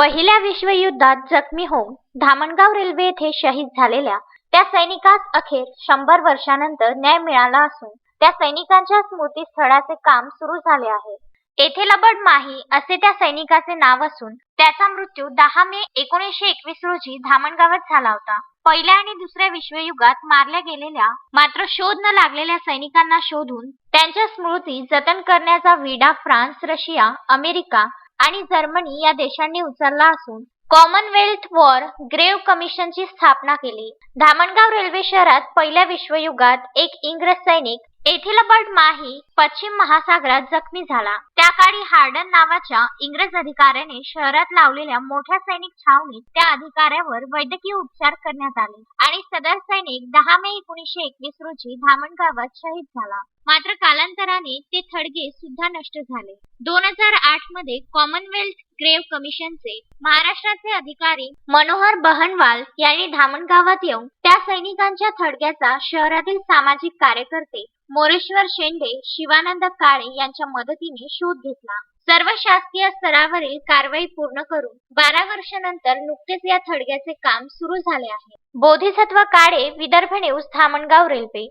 पहिल्या विश्वयुद्धात जखमी होऊन धामणगाव रेल्वे येथे शहीद झालेल्या त्या सैनिकास अखेर शंभर वर्षानंतर न्याय मिळाला असून त्या सैनिकांच्या स्मृतीस्थळाचे काम सुरू झाले आहे. येथे लबड माही असे त्या सैनिकाचे नाव असून त्याचा मृत्यू दहा मे एकोणीसशे एकवीस रोजी धामणगावात झाला होता. पहिल्या आणि दुसऱ्या विश्वयुगात मारल्या गेलेल्या मात्र शोध न लागलेल्या सैनिकांना शोधून त्यांच्या स्मृती जतन करण्याचा विडा फ्रान्स रशिया अमेरिका आणि जर्मनी या देशांनी उचलला असून कॉमनवेल्थ वॉर ग्रेव कमिशनची स्थापना केली. धामणगाव रेल्वे शहरात पहिल्या विश्वयुगात एक इंग्रज सैनिक एथिलबर्ट माही पश्चिम महासागरात जखमी झाला. त्या काळी हार्डन नावाच्या इंग्रज अधिकाऱ्याने शहरात लावलेल्या मोठ्या सैनिक छावणीत त्या अधिकाऱ्यावर वैद्यकीय उपचार करण्यात आले आणि सदर सैनिक दहा मे एकोणीसशे एकवीस रोजी धामणगावात शहीद झाला. मात्र कालांतराने ते थडगे सुद्धा नष्ट झाले. दोन हजार आठमध्ये कॉमनवेल्थ ग्रेव्ह कमिशनचे महाराष्ट्राचे अधिकारी मनोहर बहनवाल यांनी धामणगावात येऊन त्या सैनिकांच्या थडग्याचा शहरातील सामाजिक कार्यकर्ते मोरेश्वर शेंडे शिवानंद काळे यांच्या मदतीने शोध घेतला. सर्व शासकीय स्तरावरील कारवाई पूर्ण करून बारा वर्षानंतर नुकतेच या थडग्याचे काम सुरू झाले आहे. Bodhisatva Kale Vidarbha news Dhamangaon railway.